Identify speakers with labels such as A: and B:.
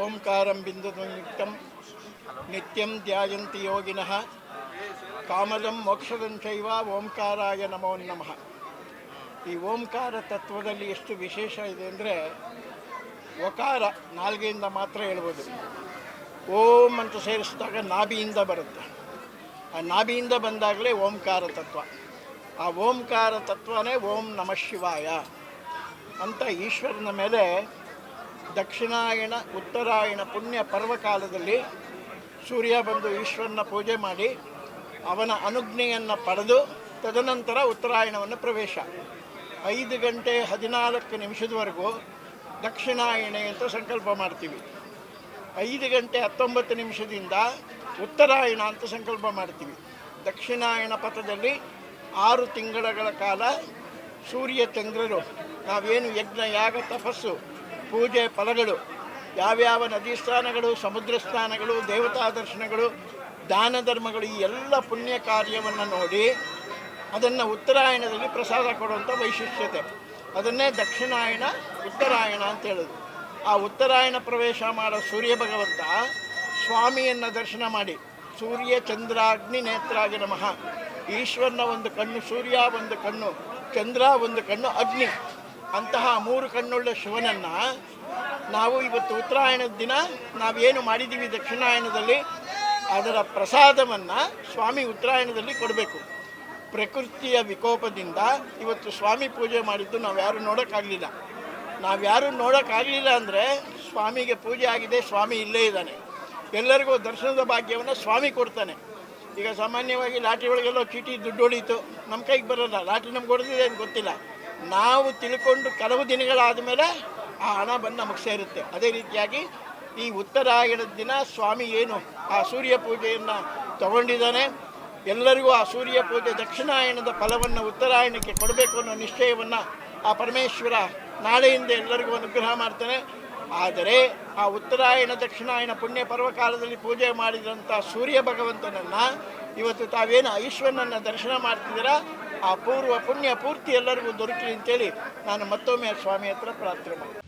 A: ಓಂಕಾರಂ ನಿತ್ಯಂ ನಿತ್ಯಂ ಧ್ಯಾಯಂತಿ ಯೋಗಿನಃ ಕಾಮದಂ ಮೋಕ್ಷದಂ ಶೈವ ಓಂಕಾರಾಯ ನಮೋ ನಮಃ ಈ ಓಂಕಾರ ತತ್ವದಲ್ಲಿ ಎಷ್ಟು ವಿಶೇಷ ಇದೆ ಅಂದರೆ ಒಕಾರ ನಾಲ್ಗೆಯಿಂದ ಮಾತ್ರ ಹೇಳ್ಬೋದು. ಓಂ ಅಂತ ಸೇರಿಸಿದಾಗ ನಾಭಿಯಿಂದ ಬರುತ್ತೆ. ಆ ನಾಭಿಯಿಂದ ಬಂದಾಗಲೇ ಓಂಕಾರ ತತ್ವ. ಆ ಓಂಕಾರ ತತ್ವನೇ ಓಂ ನಮಃ ಶಿವಾಯ ಅಂತ ಈಶ್ವರನ ಮೇಲೆ ದಕ್ಷಿಣಾಯಣ, ಉತ್ತರಾಯಣ ಪುಣ್ಯ ಪರ್ವಕಾಲದಲ್ಲಿ ಸೂರ್ಯ ಬಂದು ಈಶ್ವರನ ಪೂಜೆ ಮಾಡಿ ಅವನ ಅನುಜ್ಞೆಯನ್ನು ಪಡೆದು ತದನಂತರ ಉತ್ತರಾಯಣವನ್ನು ಪ್ರವೇಶ. ಐದು ಗಂಟೆ ಹದಿನಾಲ್ಕು ನಿಮಿಷದವರೆಗೂ ದಕ್ಷಿಣಾಯಣೆ ಅಂತ ಸಂಕಲ್ಪ ಮಾಡ್ತೀವಿ. ಐದು ಗಂಟೆ ಹತ್ತೊಂಬತ್ತು ನಿಮಿಷದಿಂದ ಉತ್ತರಾಯಣ ಅಂತ ಸಂಕಲ್ಪ ಮಾಡ್ತೀವಿ. ದಕ್ಷಿಣಾಯಣ ಪಥದಲ್ಲಿ ಆರು ತಿಂಗಳ ಕಾಲ ಸೂರ್ಯ ಚಂದ್ರರು. ನಾವೇನು ಯಜ್ಞ, ಯಾಗ, ತಪಸ್ಸು ಪೂಜೆ ಫಲಗಳು, ಯಾವ್ಯಾವ ನದಿ ಸ್ನಾನಗಳು, ಸಮುದ್ರ ಸ್ನಾನಗಳು, ದೇವತಾ ದರ್ಶನಗಳು, ದಾನ ಧರ್ಮಗಳು, ಈ ಎಲ್ಲ ಪುಣ್ಯ ಕಾರ್ಯವನ್ನು ನೋಡಿ ಅದನ್ನು ಉತ್ತರಾಯಣದಲ್ಲಿ ಪ್ರಸಾದ ಕೊಡುವಂಥ ವೈಶಿಷ್ಟ್ಯತೆ. ಅದನ್ನೇ ದಕ್ಷಿಣಾಯಣ, ಉತ್ತರಾಯಣ ಅಂತ ಹೇಳೋದು. ಆ ಉತ್ತರಾಯಣ ಪ್ರವೇಶ ಮಾಡೋ ಸೂರ್ಯ ಭಗವಂತ ಸ್ವಾಮಿಯನ್ನು ದರ್ಶನ ಮಾಡಿ. ಸೂರ್ಯ ಚಂದ್ರಾಗ್ನಿ ನೇತ್ರಾಗಿ ನಮಃ. ಈಶ್ವರನ ಒಂದು ಕಣ್ಣು, ಸೂರ್ಯ ಒಂದು ಕಣ್ಣು, ಚಂದ್ರ ಒಂದು ಕಣ್ಣು, ಅಗ್ನಿ. ಅಂತಹ ಮೂರು ಕಣ್ಣುಳ್ಳ ಶಿವನನ್ನು ನಾವು ಇವತ್ತು ಉತ್ತರಾಯಣದ ದಿನ ನಾವೇನು ಮಾಡಿದ್ದೀವಿ ದಕ್ಷಿಣಾಯನದಲ್ಲಿ ಅದರ ಪ್ರಸಾದವನ್ನು ಸ್ವಾಮಿ ಉತ್ತರಾಯಣದಲ್ಲಿ ಕೊಡಬೇಕು. ಪ್ರಕೃತಿಯ ವಿಕೋಪದಿಂದ ಇವತ್ತು ಸ್ವಾಮಿ ಪೂಜೆ ಮಾಡಿದ್ದು ನಾವು ಯಾರು ನೋಡೋಕ್ಕಾಗಲಿಲ್ಲ. ನಾವ್ಯಾರು ನೋಡೋಕ್ಕಾಗಲಿಲ್ಲ ಅಂದರೆ ಸ್ವಾಮಿಗೆ ಪೂಜೆ ಆಗಿದೆ, ಸ್ವಾಮಿ ಇಲ್ಲೇ ಇದ್ದಾನೆ. ಎಲ್ಲರಿಗೂ ದರ್ಶನದ ಭಾಗ್ಯವನ್ನು ಸ್ವಾಮಿ ಕೊಡ್ತಾನೆ. ಈಗ ಸಾಮಾನ್ಯವಾಗಿ ಲಾಟ್ರಿ ಒಳಗೆಲ್ಲ ಚೀಟಿ ದುಡ್ಡು ಹೊಡೀತು ನಮ್ಮ ಕೈಗೆ ಬರೋಲ್ಲ ಲಾಟಿ ನಮ್ಗೆ ಹೊಡೆದಿದೆ ಅಂತ ಗೊತ್ತಿಲ್ಲ. ನಾವು ತಿಳ್ಕೊಂಡು ಕೆಲವು ದಿನಗಳಾದ ಮೇಲೆ ಆ ಹಣ ಬಂದು ನಮಗೆ ಸೇರುತ್ತೆ. ಅದೇ ರೀತಿಯಾಗಿ ಈ ಉತ್ತರಾಯಣದ ದಿನ ಸ್ವಾಮಿ ಏನು ಆ ಸೂರ್ಯ ಪೂಜೆಯನ್ನು ತಗೊಂಡಿದ್ದಾನೆ, ಎಲ್ಲರಿಗೂ ಆ ಸೂರ್ಯ ಪೂಜೆ ದಕ್ಷಿಣಾಯಣದ ಫಲವನ್ನು ಉತ್ತರಾಯಣಕ್ಕೆ ಕೊಡಬೇಕು ಅನ್ನೋ ನಿಶ್ಚಯವನ್ನು ಆ ಪರಮೇಶ್ವರ ನಾಳೆಯಿಂದ ಎಲ್ಲರಿಗೂ ಅನುಗ್ರಹ ಮಾಡ್ತಾನೆ. ಆದರೆ ಆ ಉತ್ತರಾಯಣ, ದಕ್ಷಿಣಾಯಣ ಪುಣ್ಯ ಪರ್ವಕಾಲದಲ್ಲಿ ಪೂಜೆ ಮಾಡಿದಂಥ ಸೂರ್ಯ ಭಗವಂತನನ್ನು ಇವತ್ತು ತಾವೇನು ಈಶ್ವರನನ್ನು ದರ್ಶನ ಮಾಡ್ತಿದ್ದೀರಾ? ಆ ಪೂರ್ವ ಪುಣ್ಯ ಪೂರ್ತಿ ಎಲ್ಲರಿಗೂ ದೊರಕಲಿ ಅಂತೇಳಿ ನಾನು ಮತ್ತೊಮ್ಮೆ ಸ್ವಾಮಿ ಹತ್ರ ಪ್ರಾರ್ಥನೆ ಮಾಡ್ತೀನಿ.